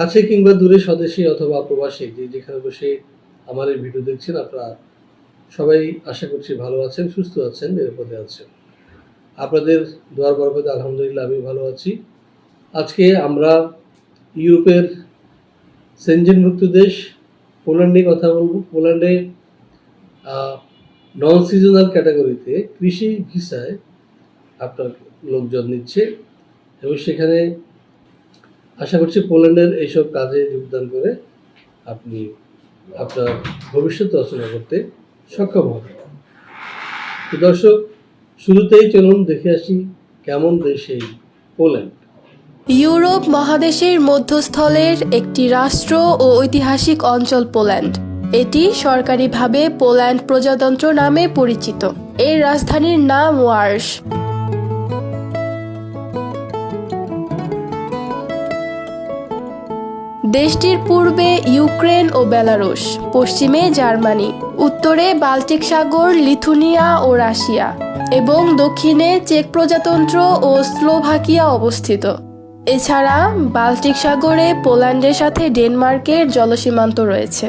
কাছে কিংবা দূরে স্বদেশী অথবা প্রবাসী যে যেখানে বসে আমার এই ভিডিও দেখছেন, আপনারা সবাই আশা করছি ভালো আছেন, সুস্থ আছেন, নিরাপদে আছেন। আপনাদের দোয়ার বরকতে আলহামদুলিল্লাহ আমি ভালো আছি। আজকে আমরা ইউরোপের সেনজেনভুক্ত দেশ, পোল্যান্ড নিয়ে কথা বলব। পোল্যান্ডে নন সিজনাল ক্যাটাগরিতে কৃষি ভিসায় আপনার লোকজন নিচ্ছে এবং সেখানে আশা করছি পোল্যান্ডের এইসব কাজে যোগদান করে আপনি আপনার ভবিষ্যৎ রচনা করতে সক্ষম হবেন। তো দর্শক, শুরুতেই চলুন দেখে আসি কেমন দেশ পোল্যান্ড। ইউরোপ মহাদেশের মধ্যস্থলের একটি রাষ্ট্র ও ঐতিহাসিক অঞ্চল পোল্যান্ড। এটি সরকারিভাবে পোল্যান্ড প্রজাতন্ত্র নামে পরিচিত। এর রাজধানীর নাম ওয়ার্স দেশটির পূর্বে ইউক্রেন ও বেলারুশ, পশ্চিমে জার্মানি, উত্তরে বাল্টিক সাগর, লিথুনিয়া ও রাশিয়া, এবং দক্ষিণে চেক প্রজাতন্ত্র ও স্লোভাকিয়া অবস্থিত। এছাড়া বাল্টিক সাগরে পোল্যান্ডের সাথে ডেনমার্কের জলসীমান্ত রয়েছে।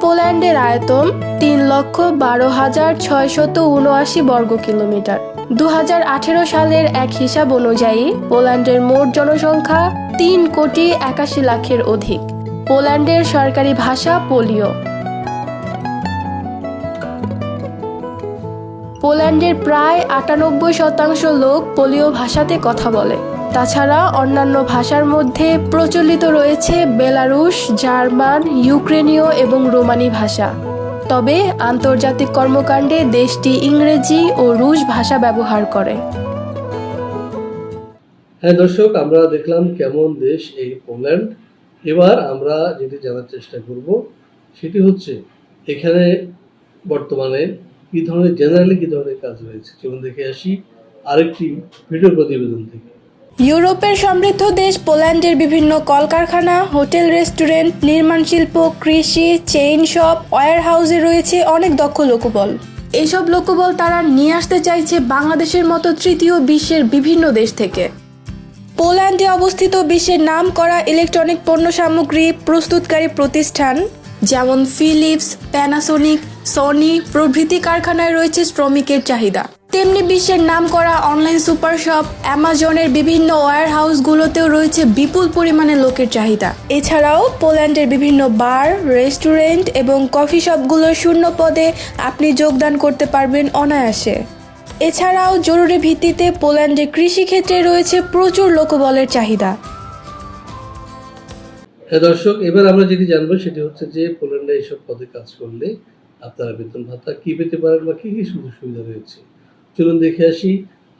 পোল্যান্ডের আয়তন তিন লক্ষ বারো হাজার ছয়শত উনআশি বর্গ কিলোমিটার দু হাজার আঠেরো সালের এক হিসাব অনুযায়ী পোল্যান্ডের মোট জনসংখ্যা তিন কোটি একাশি লাখের অধিক। পোল্যান্ডের সরকারি ভাষা পোলিও। পোল্যান্ডের প্রায় আটানব্বই শতাংশ লোক পোলীয় ভাষাতে কথা বলে। তাছাড়া অন্যান্য ভাষার মধ্যে প্রচলিত রয়েছে বেলারুশ, জার্মান, ইউক্রেনীয় এবং রোমানি ভাষা। তবে আন্তর্জাতিক কর্মকাণ্ডে দেশটি ইংরেজি ও রুশ ভাষা ব্যবহার করে। হ্যাঁ দর্শক, আমরা দেখলাম কেমন দেশ এই পোল্যান্ড। এবার আমরা যেটি জানার চেষ্টা করব, সেটি হচ্ছে, এখানে বর্তমানে কী ধরনের জেনারেলি কী ধরনের কাজ রয়েছে? চলুন দেখে আসি আরেকটি ভিডিও প্রতিবেদন থেকে। ইউরোপের সমৃদ্ধ দেশ পোল্যান্ডের বিভিন্ন কলকারখানা, হোটেল, রেস্টুরেন্ট, নির্মাণ শিল্প, কৃষি, চেইন শপ ওয়ার হাউসে রয়েছে অনেক দক্ষ লোকবল। এইসব লোকবল তারা নিয়ে আসতে চাইছে বাংলাদেশের মতো তৃতীয় বিশ্বের বিভিন্ন দেশ থেকে। পোল্যান্ডে অবস্থিত বিশ্বের নাম করা ইলেকট্রনিক পণ্য সামগ্রী প্রস্তুতকারী প্রতিষ্ঠান, যেমন ফিলিপস প্যানাসোনিক সনি প্রভৃতি কারখানায় রয়েছে শ্রমিকের চাহিদা। তেমনি বিশ্বের নাম করা অনলাইন সুপার শপ অ্যামাজনের বিভিন্ন ওয়্যার হাউসগুলোতেও রয়েছে বিপুল পরিমাণে লোকের চাহিদা। এছাড়াও পোল্যান্ডের বিভিন্ন বার রেস্টুরেন্ট এবং কফি শপগুলোর শূন্য পদে আপনি যোগদান করতে পারবেন অনায়াসে। এছাড়াও জরুরি ভিত্তিতে পোল্যান্ডে কৃষিক্ষেত্রে রয়েছে প্রচুর লোকবলের চাহিদা। হ্যাঁ দর্শক, এবার আমরা যেটি জানব সেটি হচ্ছে যে পোল্যান্ডে এইসব পদে কাজ করলে আপনারা বেতন ভাতা কি পেতে পারেন বা কি কী সুযোগ সুবিধা রয়েছে? চলুন দেখে আসি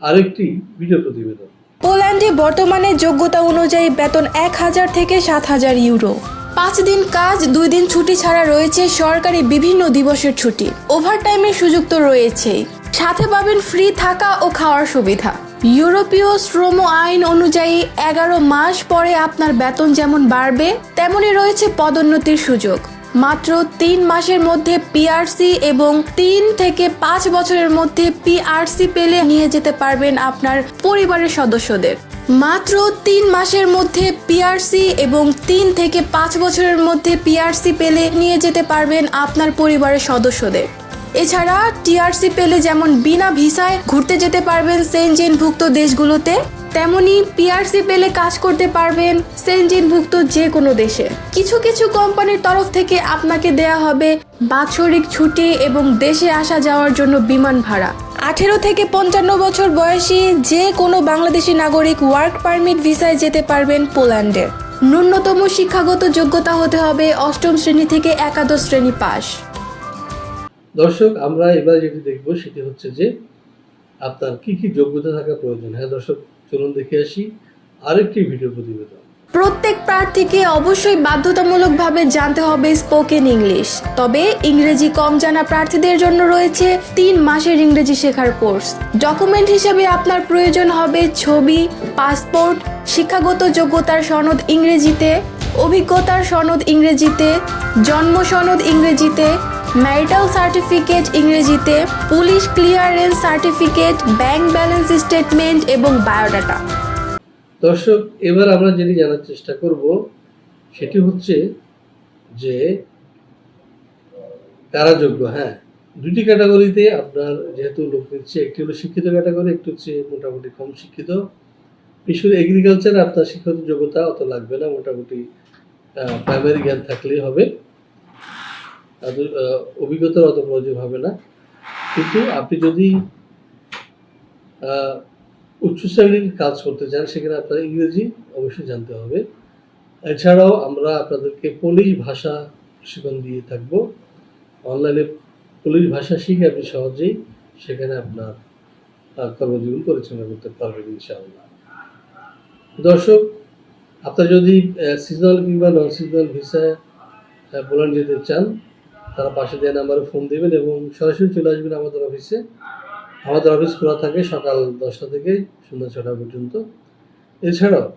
আরেকটি ভিডিও প্রতিবেদন। পোল্যান্ডে বর্তমানে যোগ্যতা অনুযায়ী বেতন এক হাজার থেকে সাত হাজার ইউরো। পাঁচ দিন কাজ, দুই দিন ছুটি ছাড়া রয়েছে সরকারি বিভিন্ন দিবসের ছুটি। ওভারটাইমের সুযোগ তো রয়েছেই সাথে পাবেন ফ্রি থাকা ও খাওয়ার সুবিধা। ইউরোপীয় শ্রম আইন অনুযায়ী এগারো মাস পরে আপনার বেতন যেমন বাড়বে, তেমনই রয়েছে পদোন্নতির সুযোগ। মাত্র তিন মাসের মধ্যে পিআরসি এবং তিন থেকে পাঁচ বছরের মধ্যে পিআরসি পেলে নিয়ে যেতে পারবেন আপনার পরিবারের সদস্যদের। মাত্র তিন মাসের মধ্যে পিআরসি এবং তিন থেকে পাঁচ বছরের মধ্যে পিআরসি পেলে নিয়ে যেতে পারবেন আপনার পরিবারের সদস্যদের। এছাড়া টিআরসি পেলে যেমন বিনা ভিসায় ঘুরতে যেতে পারবেন সেনজেনভুক্ত দেশগুলোতে। তেমনি পিআরসি পেলে কাজ করতে পারবেন সেনজেনভুক্ত যে কোনো দেশে। কিছু কিছু কোম্পানির তরফ থেকে আপনাকে দেয়া হবে বাৎসরিক ছুটি এবং দেশে আসা যাওয়ার জন্য বিমান ভাড়া। আঠেরো থেকে পঞ্চান্ন বছর বয়সী যে কোনো বাংলাদেশি নাগরিক ওয়ার্ক পারমিট ভিসায় যেতে পারবেন পোল্যান্ডে। ন্যূনতম শিক্ষাগত যোগ্যতা হতে হবে অষ্টম শ্রেণি থেকে একাদশ শ্রেণি পাস দর্শক, আমরা এবার যেটি দেখব সেটি হচ্ছে যে আপনার কি কি যোগ্যতা থাকা প্রয়োজন। হ্যাঁ দর্শক চলুন দেখে আসি। আরেকটি ভিডিও প্রতিবেদন। প্রত্যেক প্রার্থীকে অবশ্যই বাধ্যতামূলকভাবে জানতে হবে স্পোকেন ইংলিশ। তবে ইংরেজি কম জানা প্রার্থীদের জন্য রয়েছে তিন মাসের ইংরেজি শেখার কোর্স। ডকুমেন্ট হিসেবে আপনার প্রয়োজন হবে ছবি, পাসপোর্ট, শিক্ষাগত যোগ্যতার সনদ ইংরেজিতে অভিজ্ঞতার সনদ ইংরেজিতে, জন্ম সনদ ইংরেজিতে ম্যারিটাল সার্টিফিকেট ইংরেজিতে police clearance certificate bank balance statement এবং বায়োডাটা দর্শক, এবার আমরা যেটি জানার চেষ্টা করব, সেটি হচ্ছে যে কারা যোগ্য হ্যাঁ। দুটি ক্যাটাগরিতে আপনার যেহেতু লোক নিচ্ছে, একটি হলো শিক্ষিত ক্যাটাগরি একটি হচ্ছে মোটামুটি কম শিক্ষিত। বিশেষ এগ্রিকালচারে আপনার শিক্ষিত যোগ্যতা অত লাগবে না, মোটামুটি প্রাইমারি জ্ঞান থাকলেই হবে। আহ, অভিজ্ঞতার অত প্রয়োজন হবে না। কিন্তু আপনি যদি উচ্চ শ্রেণির কাজ করতে চান সেখানে আপনার ইংরেজি অবশ্যই জানতে হবে। এছাড়াও আমরা আপনাদেরকে পুলিশ ভাষা প্রশিক্ষণ দিয়ে থাকব। অনলাইনে পুলিশ ভাষা শিখে আপনি সহজেই সেখানে আপনার কর্মজীবন পরিচালনা করতে পারবেন ইনশাআল্লাহ। দর্শক আপনারা যদি সিজনাল কিংবা নন সিজনাল ভিসায় পোল্যান্ড যেতে চান, তারা পাশে দেওয়া নাম্বারে ফোন দেবেন এবং সরাসরি চলে আসবেন আমাদের অফিসে আমাদের অফিস খোলা থাকে সকাল দশটা থেকে সন্ধ্যা ছটা পর্যন্ত। এছাড়াও,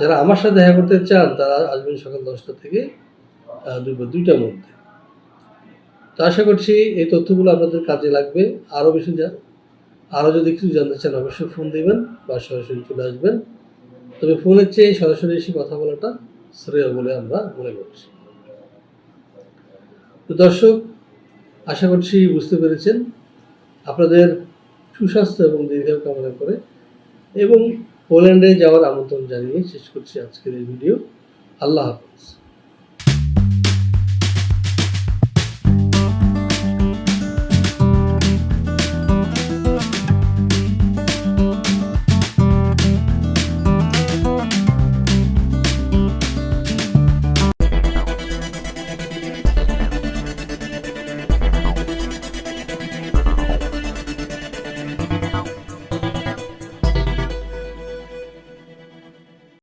যারা আমার সাথে দেখা করতে চান, তারা আসবেন সকাল দশটা থেকে দুপুর দুইটার মধ্যে। তো আশা করছি এই তথ্যগুলো আপনাদের কাজে লাগবে। আরও বেশি জা- আরও যদি কিছু জানতে চান, অবশ্যই ফোন দেবেন বা সরাসরি চলে আসবেন। তবে ফোনের চেয়ে সরাসরি এসে কথা বলাটা শ্রেয় বলে আমরা মনে করছি। তো দর্শক, আশা করছি বুঝতে পেরেছেন আপনাদের সুস্বাস্থ্য এবং দীর্ঘায়ু কামনা করে এবং পোল্যান্ডে যাওয়ার আমন্ত্রণ জানিয়ে শেষ করছি আজকের এই ভিডিও। আল্লাহ হাফেজ।